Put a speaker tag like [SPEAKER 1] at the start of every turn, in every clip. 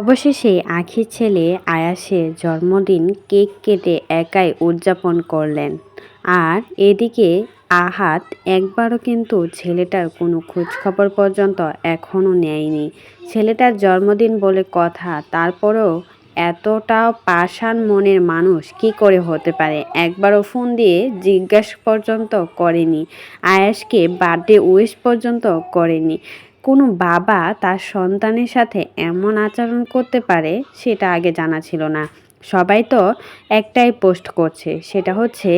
[SPEAKER 1] অবশেষে আখির ছেলে আয়াসের জন্মদিন কেক কেটে একাই উদযাপন করলেন। আর এদিকে আহাত একবারও কিন্তু ছেলেটার কোনো খোঁজখবর পর্যন্ত এখনও নেয়নি। ছেলেটার জন্মদিন বলে কথা, তারপরেও এতটাও পাষাণ মনের মানুষ কি করে হতে পারে? একবারও ফোন দিয়ে জিজ্ঞাসা পর্যন্ত করেনি। আয়াসকে বার্থডে উইশ পর্যন্ত করেনি। কোনো বাবা তার সন্তানের সাথে এমন আচরণ করতে পারে সেটা আগে জানা ছিল না। সবাই তো একটাই পোস্ট করছে, সেটা হচ্ছে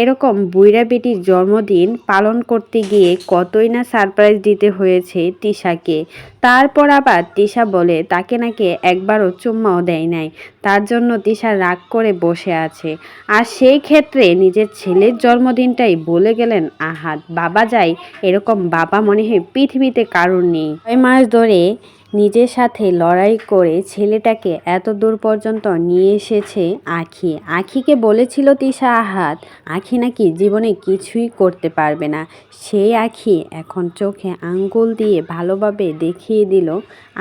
[SPEAKER 1] এরকম বুইরা বেটির জন্মদিন পালন করতে গিয়ে কতই না সারপ্রাইজ দিতে হয়েছে তিশাকে। তারপর আবার তিশা বলে, তাকে নাকি একবারও চুম্মাও দেয় নাই। তার জন্য তিশা রাগ করে বসে আছে। আর সেই ক্ষেত্রে নিজের ছেলের জন্মদিনটাই বলে গেলেন আহাত। বাবা যায় এরকম বাবা মনে হয় পৃথিবীতে কারোর নেই। ছয় মাস ধরে নিজের সাথে লড়াই করে ছেলেটাকে এত দূর পর্যন্ত নিয়ে এসেছে আখি। আখিকে বলেছিল তিশা, আহাত, আখি নাকি জীবনে কিছুই করতে পারবে না। সেই আখি এখন চোখে আঙ্গুল দিয়ে ভালোভাবে দেখিয়ে দিল,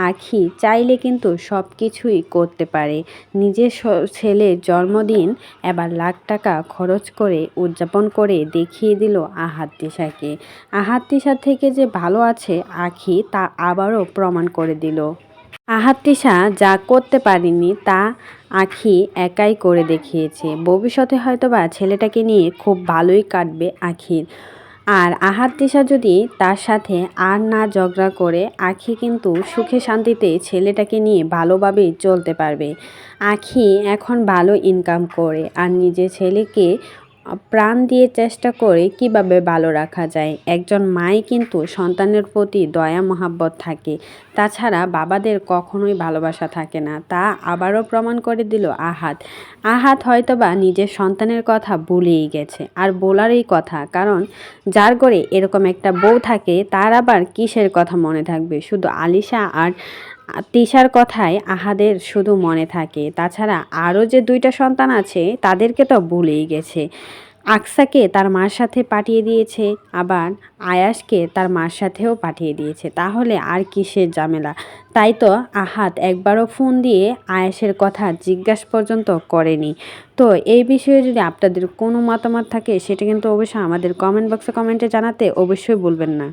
[SPEAKER 1] আখি চাইলে কিন্তু সব কিছুই করতে পারে। নিজের ছেলের জন্মদিন এবার লাখ টাকা খরচ করে উদযাপন করে দেখিয়ে দিল আহাত তিশাকে। আহাত তিশা থেকে যে ভালো আছে আখি তা আবারও প্রমাণ করে দিল। আহাত্তিসা যা করতে পারেনি তা আখি একাই করে দেখিয়েছে। ভবিষ্যতে হয়তো বা ছেলেটাকে নিয়ে খুব ভালোই কাটবে আখির। আর আহাত্তিসা যদি তার সাথে আর না ঝগড়া করে, আখি কিন্তু সুখে শান্তিতে ছেলেটাকে নিয়ে ভালোভাবেই চলতে পারবে। আখি এখন ভালো ইনকাম করে, আর নিজের ছেলেকে প্রাণ দিয়ে চেষ্টা করে কীভাবে ভালো রাখা যায়। একজন মাই কিন্তু সন্তানের প্রতি দয়া, মহাব্বত থাকে। তাছাড়া বাবাদের কখনোই ভালোবাসা থাকে না। তা আবারও প্রমাণ করে দিল আহাত। আহাত হয়তোবা নিজের সন্তানের কথা ভুলেই গেছে। আর বলারই কথা, কারণ যার করে এরকম একটা বউ থাকে, তার আবার কিসের কথা মনে থাকবে? শুধু আলিশা আর তিশার কথাই আহাদের শুধু মনে থাকে। তাছাড়া আরও যে দুইটা সন্তান আছে, তাদেরকে তো ভুলেই গেছে। আকসাকে তার মার সাথে পাঠিয়ে দিয়েছে, আবার আয়াসকে তার মার সাথেও পাঠিয়ে দিয়েছে। তাহলে আর কিসের ঝামেলা? তাই তো আহাত একবারও ফোন দিয়ে আয়াসের কথা জিজ্ঞাসা পর্যন্ত করেনি। তো এই বিষয়ে যদি আপনাদের কোনো মতামত থাকে, সেটা কিন্তু অবশ্যই আমাদের কমেন্ট বক্সে কমেন্টে জানাতে অবশ্যই বলবেন না।